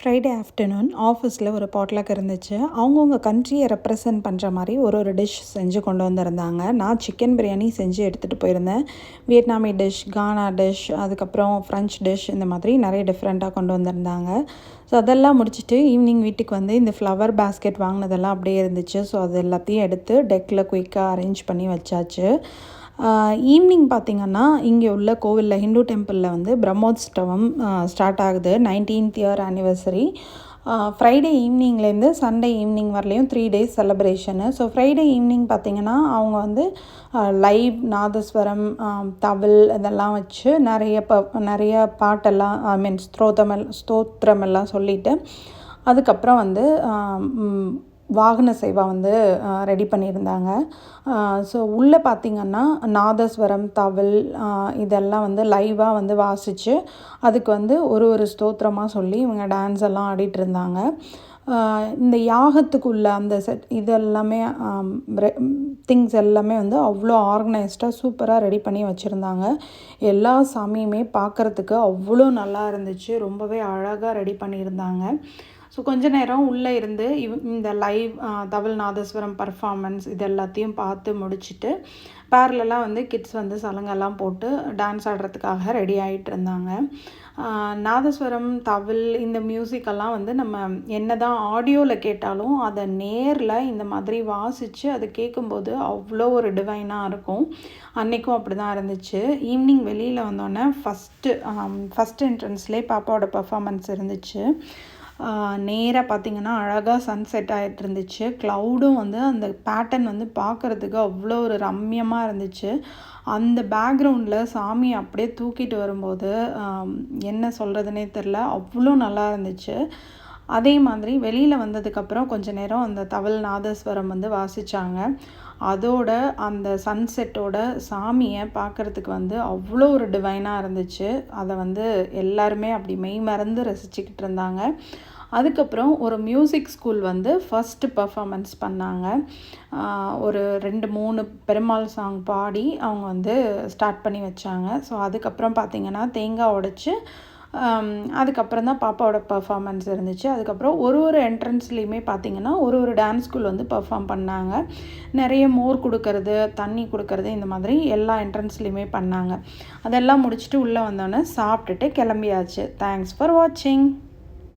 Friday afternoon ஆஃபீஸில் ஒரு potluck இருந்துச்சு. அவங்கவுங்க கண்ட்ரியை ரெப்ரசன்ட் பண்ணுற மாதிரி ஒரு ஒரு டிஷ் செஞ்சு கொண்டு வந்திருந்தாங்க. நான் சிக்கன் பிரியாணி செஞ்சு எடுத்துகிட்டு போயிருந்தேன். வியட்நாமி டிஷ் கானா டிஷ் அதுக்கப்புறம் ஃப்ரெஞ்ச் டிஷ் இந்த மாதிரி நிறைய டிஃப்ரெண்ட்டாக கொண்டு வந்திருந்தாங்க. ஸோ அதெல்லாம் முடிச்சுட்டு ஈவினிங் வீட்டுக்கு வந்து இந்த ஃப்ளவர் பேஸ்கெட் வாங்கினதெல்லாம் அப்படியே இருந்துச்சு. ஸோ அது எல்லாத்தையும் எடுத்து டெக்கில் குயிக்காக அரேஞ்ச் பண்ணி வச்சாச்சு. ஈவினிங் பார்த்திங்கன்னா இங்கே உள்ள கோவிலில் ஹிந்து டெம்பிளில் வந்து பிரம்மோத்ஸ்தவம் ஸ்டார்ட் ஆகுது. நைன்டீன்த் இயர் ஆனிவர்சரி ஃப்ரைடே ஈவினிங்லேருந்து சண்டே ஈவினிங் வரலையும் three days celebration so Friday evening பார்த்திங்கன்னா அவங்க வந்து லைவ் நாதஸ்வரம் தவில் இதெல்லாம் வச்சு நிறைய ப நிறைய பாட்டெல்லாம் ஐ மீன் ஸ்தோத்தமெல் ஸ்தோத்திரமெல்லாம் சொல்லிவிட்டு அதுக்கப்புறம் வந்து வாகன சேவா வந்து ரெடி பண்ணியிருந்தாங்க. ஸோ உள்ளே பார்த்திங்கன்னா நாதஸ்வரம் தவில் இதெல்லாம் வந்து லைவாக வந்து வாசித்து அதுக்கு வந்து ஒரு ஒரு ஸ்தோத்திரமாக சொல்லி இவங்க டான்ஸ் எல்லாம் ஆடிட்டு இருந்தாங்க இந்த யாகத்துக்குள்ள அந்த செட் இதெல்லாமே திங்ஸ் எல்லாமே வந்து அவ்வளோ ஆர்கனைஸ்டாக சூப்பராக ரெடி பண்ணி வச்சுருந்தாங்க. எல்லா சாமியுமே பார்க்குறதுக்கு அவ்வளோ நல்லா இருந்துச்சு. ரொம்பவே அழகாக ரெடி பண்ணியிருந்தாங்க. ஸோ கொஞ்ச நேரம் உள்ளே இருந்து இவ் இந்த லைவ் தவல் நாதஸ்வரம் பர்ஃபாமன்ஸ் இது எல்லாத்தையும் பார்த்து முடிச்சுட்டு பேர்லலாம் வந்து கிட்ஸ் வந்து சலங்கெல்லாம் போட்டு டான்ஸ் ஆடுறதுக்காக ரெடி ஆகிட்டு இருந்தாங்க. நாதஸ்வரம் தவில் இந்த மியூசிக்கெல்லாம் வந்து நம்ம என்ன தான் ஆடியோவில் கேட்டாலும் அதை நேரில் இந்த மாதிரி வாசித்து அதை கேட்கும்போது அவ்வளோ ஒரு டிவைனாக இருக்கும். அன்றைக்கும் அப்படி தான் இருந்துச்சு. ஈவினிங் வெளியில் வந்தோடனே ஃபஸ்ட்டு ஃபஸ்ட் என்ட்ரன்ஸ்லேயே பாப்பாவோட பர்ஃபாமன்ஸ் இருந்துச்சு. நேராக பார்த்திங்கன்னா அழகாக சன்செட் ஆகிட்டு இருந்துச்சு. க்ளவுடும் வந்து அந்த பேட்டர்ன் வந்து பார்க்குறதுக்கு அவ்வளோ ஒரு ரம்யமாக இருந்துச்சு. அந்த பேக்ரவுண்டில் சாமி அப்படியே தூக்கிட்டு வரும்போது என்ன சொல்கிறதுனே தெரில அவ்வளோ நல்லா இருந்துச்சு. அதே மாதிரி வெளியில் வந்ததுக்கப்புறம் கொஞ்ச நேரம் அந்த தவல் நாதஸ்வரம் வந்து வாசித்தாங்க அதோட அந்த சன்செட்டோட சாமியை பார்க்குறதுக்கு வந்து அவ்வளோ ஒரு டிவைனாக இருந்துச்சு. அதை வந்து எல்லாருமே அப்படி மெய் மறந்து ரசிச்சுக்கிட்டு இருந்தாங்க. அதுக்கப்புறம் ஒரு மியூசிக் ஸ்கூல் வந்து ஃபஸ்ட்டு பர்ஃபாமன்ஸ் பண்ணாங்க. ஒரு ரெண்டு மூணு பெருமாள் சாங் பாடி அவங்க வந்து ஸ்டார்ட் பண்ணி வச்சாங்க. ஸோ அதுக்கப்புறம் பார்த்திங்கன்னா தேங்காய் உடைச்சி அதுக்கப்புறம் தான் பாப்பாவோட பர்ஃபாமன்ஸ் இருந்துச்சு. அதுக்கப்புறம் ஒரு ஒரு என்ட்ரன்ஸ்லேயுமே பார்த்திங்கன்னா ஒரு ஒரு டான்ஸ் ஸ்கூல் வந்து பர்ஃபார்ம் பண்ணாங்க. நிறைய மோர் கொடுக்கறது தண்ணி கொடுக்கறது இந்த மாதிரி எல்லா என்ட்ரன்ஸ்லேயுமே பண்ணாங்க. அதெல்லாம் முடிச்சுட்டு உள்ளே வந்தோடனே சாப்பிட்டுட்டு கிளம்பியாச்சு. தேங்க்ஸ் ஃபார் வாட்சிங்